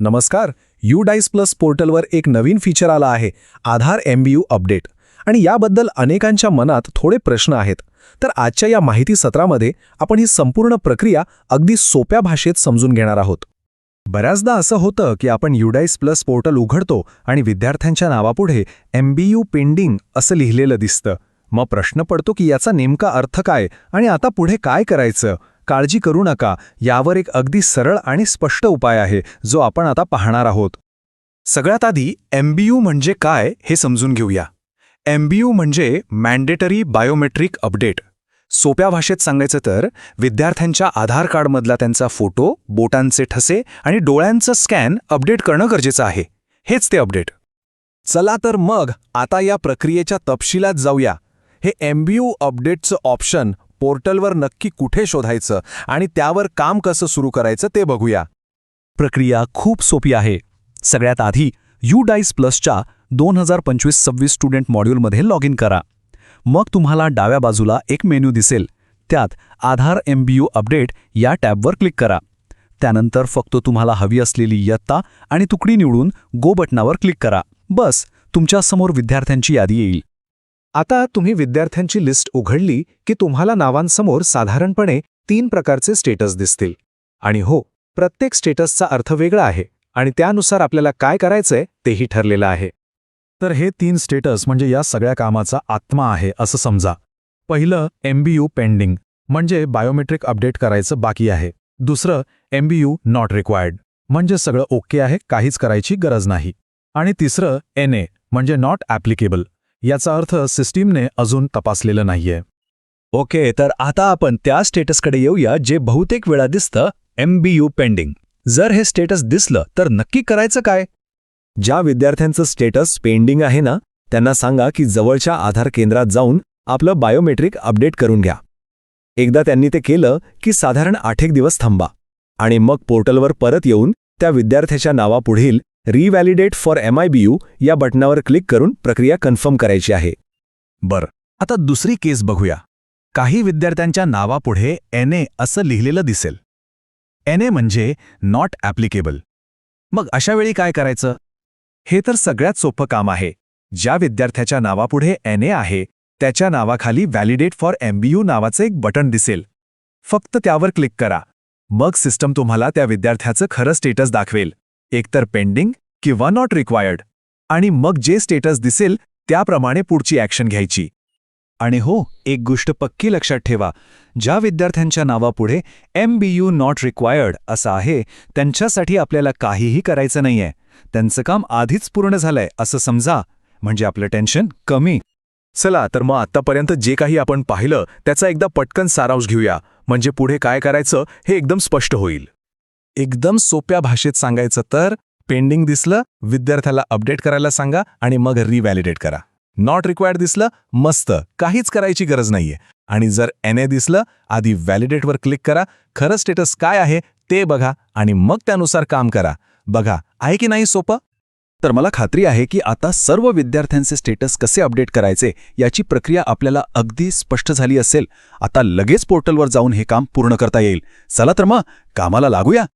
नमस्कार you dice plus पोर्टलवर एक नवीन फीचर आला आहे आधार एमबीयू अपडेट आणि याबद्दल अनेकांच्या मनात थोडे प्रश्न आहेत. तर आजच्या या माहिती सत्रामध्ये आपण ही संपूर्ण प्रक्रिया अगदी सोप्या भाषेत समजून घेणार आहोत. बऱ्याचदा असं होतं की आपण युडाईस प्लस पोर्टल उघडतो आणि विद्यार्थ्यांच्या नावापुढे एमबीयू पेंडिंग असं लिहिलेलं दिसतं. मग प्रश्न पडतो की याचा नेमका अर्थ काय आणि आता पुढे काय करायचं? काळजी करू नका यावर एक अगदी सरळ आणि स्पष्ट उपाय आहे जो आपण आता पाहणार आहोत. सगळ्यात आधी एमबीयू म्हणजे काय हे समजून घेऊया. एमबीयू म्हणजे मॅन्डेटरी बायोमेट्रिक अपडेट सोप्या भाषेत सांगायचं तर विद्यार्थ्यांच्या आधार कार्डमधला त्यांचा फोटो बोटांचे ठसे आणि डोळ्यांचं स्कॅन अपडेट करणं गरजेचं आहे. हेच ते अपडेट. चला तर मग आता या प्रक्रियेच्या तपशिलात जाऊया. हे एमबीयू अपडेटचं ऑप्शन पोर्टलवर नक्की कुठे शोधायचं आणि त्यावर काम कसं सुरू करायचं ते बघूया. प्रक्रिया खूप सोपी आहे. सगळ्यात आधी यू डाईस प्लसच्या दोन हजार पंचवीस सव्वीस स्टुडंट मॉड्यूलमध्ये लॉग इन करा. मग तुम्हाला डाव्या बाजूला एक मेन्यू दिसेल. त्यात आधार एमबीयू अपडेट या टॅबवर क्लिक करा. त्यानंतर फक्त तुम्हाला हवी असलेली इयत्ता आणि तुकडी निवडून गो बटनावर क्लिक करा. बस तुमच्यासमोर विद्यार्थ्यांची यादी येईल. आता तुम्ही विद्यार्थ्यांची लिस्ट उघडली की तुम्हाला नावांसमोर साधारणपणे तीन प्रकारचे स्टेटस दिसतील. आणि हो प्रत्येक स्टेटसचा अर्थ वेगळा आहे आणि त्यानुसार आपल्याला काय करायचंय तेही ठरलेलं आहे. तर हे तीन स्टेटस म्हणजे या सगळ्या कामाचा आत्मा आहे असं समजा. पहिलं एमबीयू पेंडिंग म्हणजे बायोमेट्रिक अपडेट करायचं बाकी आहे. दुसरं एमबीयू नॉट रिक्वायर्ड म्हणजे सगळं ओके आहे काहीच करायची गरज नाही. आणि तिसरं एन ए म्हणजे नॉट ॲप्लिकेबल याचा अर्थ सिस्टीमने अजून तपासलेलं नाहीये. ओके तर आता आपण त्या स्टेटसकडे येऊया जे बहुतेक वेळा दिसतं एमबीयू पेंडिंग जर हे स्टेटस दिसलं तर नक्की करायचं काय? ज्या विद्यार्थ्यांचं स्टेटस पेंडिंग आहे ना त्यांना सांगा की जवळच्या आधार केंद्रात जाऊन आपलं बायोमेट्रिक अपडेट करून घ्या. एकदा त्यांनी ते केलं की साधारण आठ एक दिवस थांबा. आणि मग पोर्टलवर परत येऊन त्या विद्यार्थ्याच्या नावापुढील revalidate for M I B U या बटनावर क्लिक करून प्रक्रिया कन्फर्म करायची आहे. बरं आता दुसरी केस बघूया. काही विद्यार्थ्यांच्या नावापुढे एन ए असं लिहिलेलं दिसेल. एन ए म्हणजे नॉट ॲप्लिकेबल मग अशावेळी काय करायचं? हे तर सगळ्यात सोपं काम आहे. ज्या विद्यार्थ्याच्या नावापुढे एन ए आहे त्याच्या नावाखाली व्हॅलिडेट फॉर एमबीयू नावाचं एक बटन दिसेल. फक्त त्यावर क्लिक करा. मग सिस्टम तुम्हाला त्या विद्यार्थ्याचं खरं स्टेटस दाखवेल. एकतर पेंडिंग किंवा नॉट रिक्वायर्ड. आणि मग जे स्टेटस दिसेल त्याप्रमाणे पुढची ॲक्शन घ्यायची. आणि हो एक गोष्ट पक्की लक्षात ठेवा. ज्या विद्यार्थ्यांच्या नावापुढे M B U not required असं आहे त्यांच्यासाठी आपल्याला काहीही करायचं नाहीये. त्यांचं काम आधीच पूर्ण झालंय असं समजा. म्हणजे आपलं टेन्शन कमी. चला तर मग आत्तापर्यंत जे काही आपण पाहिलं त्याचा एकदा पटकन सारांश घेऊया. म्हणजे पुढे काय करायचं हे एकदम स्पष्ट होईल. एकदम सोप्या भाषेत सांगायचं तर पेंडिंग दिसलं विद्यार्थ्याला अपडेट करायला सांगा आणि मग रिव्हॅलिडेट करा. नॉट रिक्वायर्ड दिसलं मस्त. काहीच करायची गरज नाहीये. आणि जर एन ए दिसलं आधी व्हॅलिडेटवर क्लिक करा. खरं स्टेटस काय आहे ते बघा आणि मग त्यानुसार काम करा. बघा आहे की नाही सोपं? तर मला खात्री आहे की आता सर्व विद्यार्थ्यांचे स्टेटस कसे अपडेट करायचे याची प्रक्रिया आपल्याला अगदी स्पष्ट झाली असेल. आता लगेच पोर्टलवर जाऊन हे काम पूर्ण करता येईल. चला तर मग कामाला लागूया.